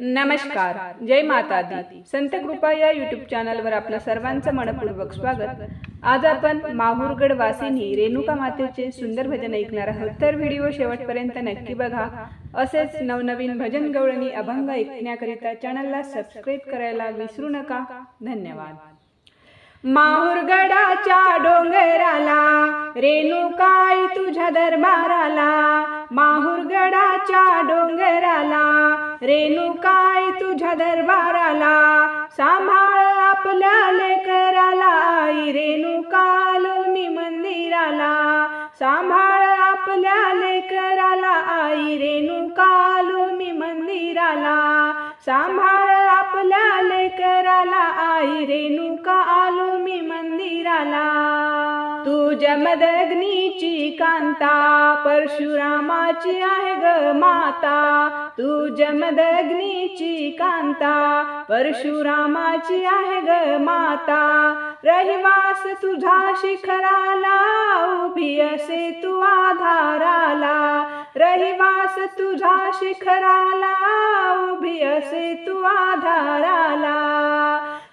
नमस्कार. जय माता दी संत कृपा या युट्यूब चॅनलवर आपलं सर्वांचं मनपूर्वक स्वागत. आज आपण माहूरगड वासिनी रेणुका मातेचे सुंदर भजन ऐकणार आहोत. तर व्हिडिओ शेवटपर्यंत नक्की बघा. असेच नवनवीन भजन गवळणी अभंग ऐकण्याकरिता चॅनलला सबस्क्राईब करायला विसरू नका. धन्यवाद. माहूरगडाच्या डोंगराला रेणुकाई तुझ्या दरबाराला. माहूरगडाच्या डोंगराला रेणुकाय तुझ्या दरबाराला? सांभाळ आपल्या लेकराला. आई रेणुकाल मी मंदिराला. सांभाळ आपल्या लेकराला. आई रेणुकाल मी मंदिराला. सांभाळ आपल्या लेकराला. आई रेणुका आलो मी मंदिराला. तुझ्या मदग्नीची कांता परशुरामाची आहे ग माता. तू जमदग्नीची कांता परशुरामाची आहे ग माता. रहिवास तुझा शिखराला उभी असे तू आधाराला. रहिवास तुझा शिखराला उभी असे तू आधाराला.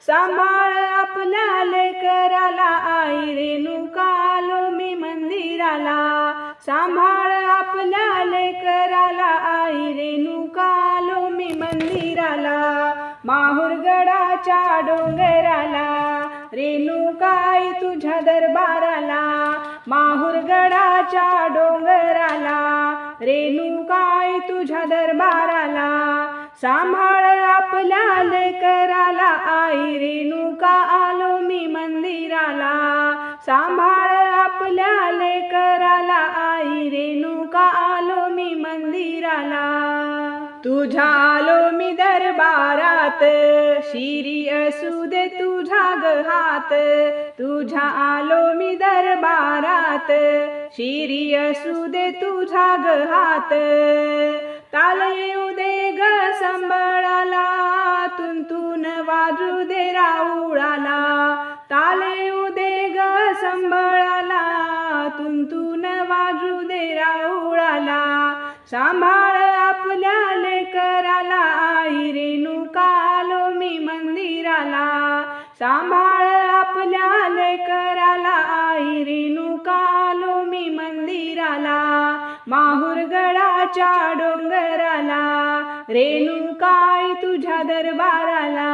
सांभाळ आपल्या लेकराला आई रेणू कालो मी मंदिराला. सांभाळ आपल्या लेकराला. आई रेणुका आलो मी मंदिराला. माहुरगडाच्या डोंगराला. रेणुकाई तुझ्या दरबाराला? माहुरगडाच्या डोंगराला. रेणुकाई तुझ्या दरबाराला? सांभाळ आपल्या लेकराला. आई रेणुका आलो मी मंदिराला. सांभाळ आपल्या लेकराला. आई रेणुका आलो मी मंदिराला. तुझ्या आलो मी दरबारात. शिरी असू दे तुझा ग हात. तुझ्या आलो मी दरबारात. शिरी असू दे तुझा ग हात. ताल येऊ दे ग संबळाला. तुंतून वाजू दे राऊळाला. ताल येऊ दे ग संबळाला. तुंतून सांभाळ आपल्या लेकराला. आई रेणुका आलो मी मंदिराला. सांभाळ आपल्या लेकराला. आई रेणुका आलो मी मंदिराला. माहुरगडाच्या डोंगराला. रेणुकाय तुझ्या दरबाराला?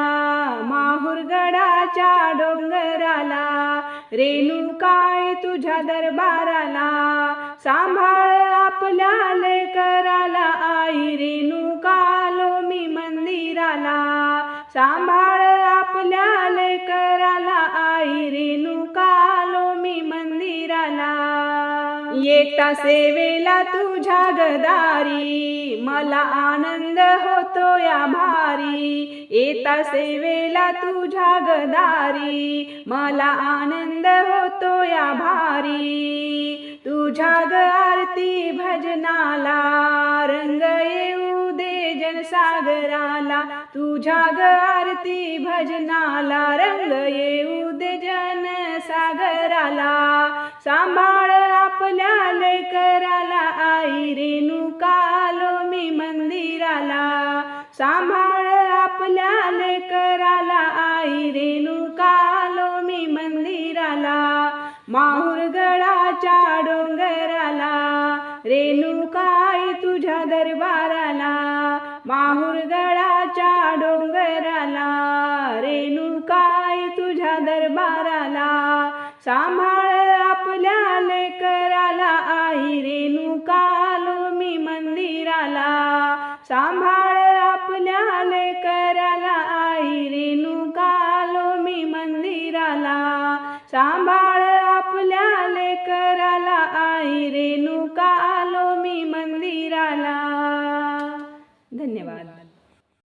माहुरगडाच्या डोंगराला. रेणुकाय तुझ्या दरबाराला? सांभाळ आपल्या लेकराला. आई रेणुका आलो मी मंदिराला. सांभाळ आपल्या ले येता सेवेला तुझ्या गदारी. मला आनंद होतो या भारी. येता सेवेला तुझ्या गदारी. मला आनंद होतो या भारी. तुझ्या ग आरती भजनाला रंग येऊ दे जनसागराला तुझ्या ग आरती भजनाला रंग येऊ दे जनसागराला सांभाळ आपल्या लेकराला आई रेणू कालो मी मंदिराला. सांभाळ आपल्या लेकराला आई रेणू कालो मी मंदिराला. माहुरगडाच्या डोंगराला. रेणुकाई तुझ्या दरबाराला. माहुरगडाच्या डोंगराला. रेणुकाई तुझ्या दरबाराला. सांभाळ आपल्या लेकराला मंदिराला सांभाळ आपल्या लेकराला. आई रेणुका आलो मी मंदिर